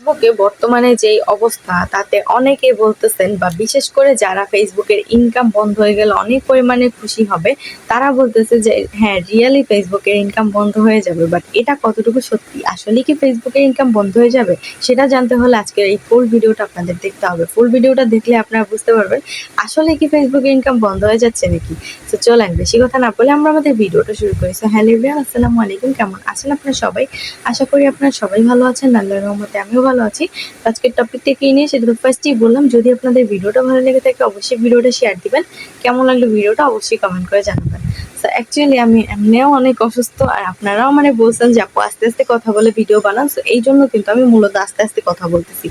ফেসবুকে বর্তমানে যেই অবস্থা, তাতে অনেকে বলতেছেন বা বিশেষ করে যারা ফেসবুকের ইনকাম বন্ধ হয়ে গেলে অনেক পরিমাণে খুশি হবে, তারা বলতেছে যে হ্যাঁ রিয়েলি ফেসবুকের ইনকাম বন্ধ হয়ে যাবে বাট এটা কতটুকু সত্যি? আসলে কি ফেসবুকের ইনকাম বন্ধ হয়ে যাবে? সেটা জানতে হলে আজকের এই ফুল ভিডিওটা আপনাদের দেখতে হবে। ফুল ভিডিওটা দেখলে আপনারা বুঝতে পারবেন, আসলে কি ফেসবুকের ইনকাম বন্ধ হয়ে যাচ্ছে নাকি? তো চলেন, বেশি কথা না বলে আমরা আমাদের ভিডিওটা শুরু করি। সো হ্যালো আসসালামু আলাইকুম। কেমন আছেন আপনারা সবাই? আশা করি আপনারা সবাই ভালো আছেন। আল্লাহর রহমতে আমিও ভালো আছি। আজকের টপিক থেকে নিয়ে সেটা তো ফার্স্টেই বললাম, যদি আপনাদের ভিডিওটা ভালো লেগে থাকে অবশ্যই ভিডিওটা শেয়ার দিবেন। কেমন লাগল ভিডিওটা অবশ্যই কমেন্ট করে জানাবেন। অ্যাকচুয়ালি আমি এমনিও অনেক অসুস্থ, আর আপনারাও মানে বলছেন যে আপু আস্তে আস্তে কথা বলে ভিডিও বানান, তো এই জন্য কিন্তু আমি মূলত আস্তে আস্তে কথা বলতেছি।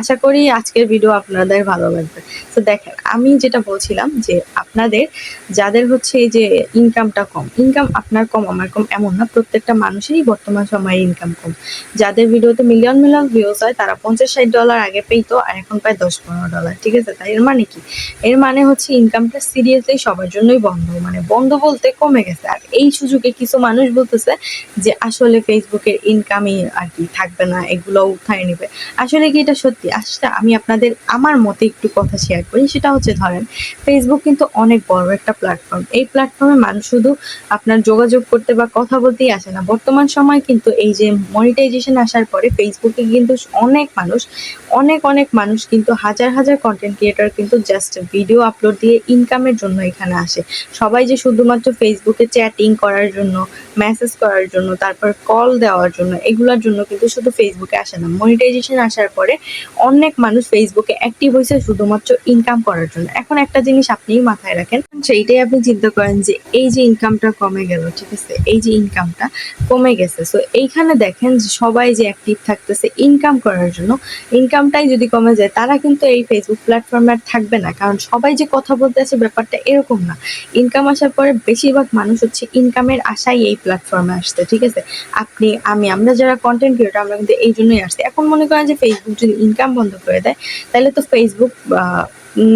আশা করি আজকের ভিডিও আপনাদের ভালো লাগবে। তো দেখেন, আমি যেটা বলছিলাম যে আপনাদের, যাদের হচ্ছে এই যে ইনকামটা কম ইনকাম আপনার কম, আমার কম এমন না, প্রত্যেকটা মানুষেরই বর্তমান সময়ে ইনকাম কম। যাদের ভিডিওতে মিলিয়ন মিলিয়ন ভিউজ হয়, তারা পঞ্চাশ ষাট ডলার আগে পেইতো, আর এখন পায় দশ পনেরো ডলার ঠিক আছে? তাই এর মানে কি? এর মানে হচ্ছে ইনকামটা সিরিয়াসলি সবার জন্যই বন্ধ মানে বন্ধ বলতে কমে গেছে। আর এই সুযোগে কিছু মানুষ বলতেছে যে, আসলে ফেসবুকের ইনকামই আর কি থাকবে না এগুলো উঠায় নেবে। আসলে কি এটা সত্যি? আসলে আমি আপনাদের, আমার মতে একটু কথা শেয়ার করি। সেটা হচ্ছে ধরেন ফেসবুক কিন্তু অনেক বড় একটা প্ল্যাটফর্ম এই প্ল্যাটফর্মে মানুষ শুধু আপনার যোগাযোগ করতে বা কথা বলতেই আসে না। বর্তমান সময় কিন্তু এই যে মনিটাইজেশন আসার পরে ফেসবুকে কিন্তু অনেক মানুষ, অনেক অনেক মানুষ কিন্তু হাজার হাজার কন্টেন্ট ক্রিয়েটর কিন্তু জাস্ট ভিডিও আপলোড দিয়ে ইনকামের জন্য এখানে আসে। সবাই যে শুধুমাত্র ফেসবুকে চ্যাটিং করার জন্য মেসেজ করার জন্য, তারপর কল দেওয়ার জন্য, এগুলোর জন্য কিন্তু শুধু ফেসবুকে আসে না। মনিটাইজেশন আসার পরে অনেক মানুষ ফেসবুকে অ্যাক্টিভ হয়েছে শুধুমাত্র ইনকাম করার জন্য। এখন একটা জিনিস আপনিই মাথায় রাখেন, সেইটাই আপনি চিন্তা করেন যে এই যে ইনকামটা কমে গেল, ঠিক আছে? এই যে ইনকামটা কমে গেছে। সো এইখানে দেখেন যে সবাই যে অ্যাক্টিভ থাকতেছে ইনকাম করার জন্য ইনকামটাই যদি কমে যায়, তারা কিন্তু এই ফেসবুক প্ল্যাটফর্মে আর থাকবে না। কারণ সবাই যে কথা বলতে আছে ব্যাপারটা এরকম না। ইনকাম আসার পরে বেশিরভাগ মানুষ হচ্ছে ইনকামের আশায় এই প্ল্যাটফর্মে আসছে, ঠিক আছে? আপনি, আমি, আমরা যারা কন্টেন্ট ক্রিয়েটর আমরা কিন্তু এই জন্যই আসছি। এখন মনে করেন যে ফেসবুক যদি ইনকাম বন্ধ করে দেয়, তাহলে তো ফেসবুক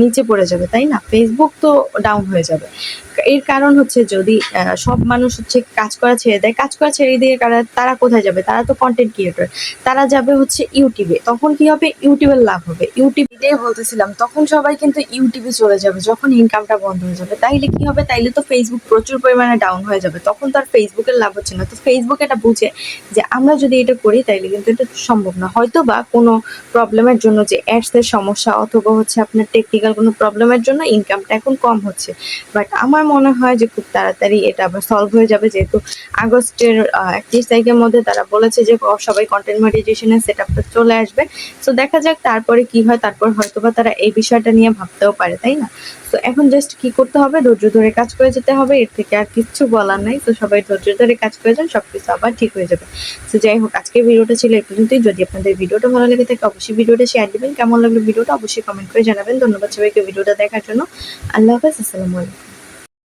নিচে পড়ে যাবে, তাই না? ফেসবুক তো ডাউন হয়ে যাবে। এর কারণ হচ্ছে যদি সব মানুষ হচ্ছে কাজ করা ছেড়ে দেয়, কাজ করা ছেড়ে দিয়ে তারা কোথায় যাবে? তারা তো কন্টেন্ট ক্রিয়েটর তারা যাবে হচ্ছে ইউটিউবে তখন কি হবে? ইউটিউবের লাভ হবে। ইউটিউব বলতেছিলাম, তখন সবাই কিন্তু ইউটিউবে চলে যাবে, যখন ইনকামটা বন্ধ হয়ে যাবে। তাইলে কি হবে? তাইলে তো ফেসবুক প্রচুর পরিমাণে ডাউন হয়ে যাবে। তখন তো আর ফেসবুকের লাভ হচ্ছে না। তো ফেসবুক এটা বুঝে যে আমরা যদি এটা করি, তাইলে কিন্তু এটা সম্ভব না। হয়তো বা কোনো প্রবলেমের জন্য যে অ্যাডসের সমস্যা অথবা হচ্ছে আপনার টেকনিক্যাল কোনো প্রবলেমের জন্য ইনকামটা এখন কম হচ্ছে। বাট আমার মনে হয় যে খুব তাড়াতাড়ি এটা আবার সলভ হয়ে যাবে। যেহেতু আগস্টের একত্রিশ তারিখের মধ্যে তারা বলেছে যে সবাই কন্টেন্ট মনিটাইজেশনের সেট আপটা চলে আসবে। তো দেখা যাক তারপরে কি হয়, তারপর হয়তো বা তারা এই বিষয়টা নিয়ে ভাবতেও পারে, তাই না? তো এখন জাস্ট কি করতে হবে? ধৈর্য ধরে কাজ করে যেতে হবে। এর থেকে আর কিচ্ছু বলার নাই। তো সবাই ধৈর্য ধরে কাজ করে যান, সবকিছু আবার ঠিক হয়ে যাবে। তো যাই হোক, আজকের ভিডিওটা ছিল এই পর্যন্তই। যদি আপনাদের ভিডিওটা ভালো লেগে থাকে, অবশ্যই ভিডিওটা শেয়ার দিবেন। কেমন লাগল ভিডিওটা, অবশ্যই কমেন্ট করে জানাবেন। ধন্যবাদ সবাইকে ভিডিওটা দেখার জন্য। আল্লাহ হাফেজ, আসসালামু আলাইকুম।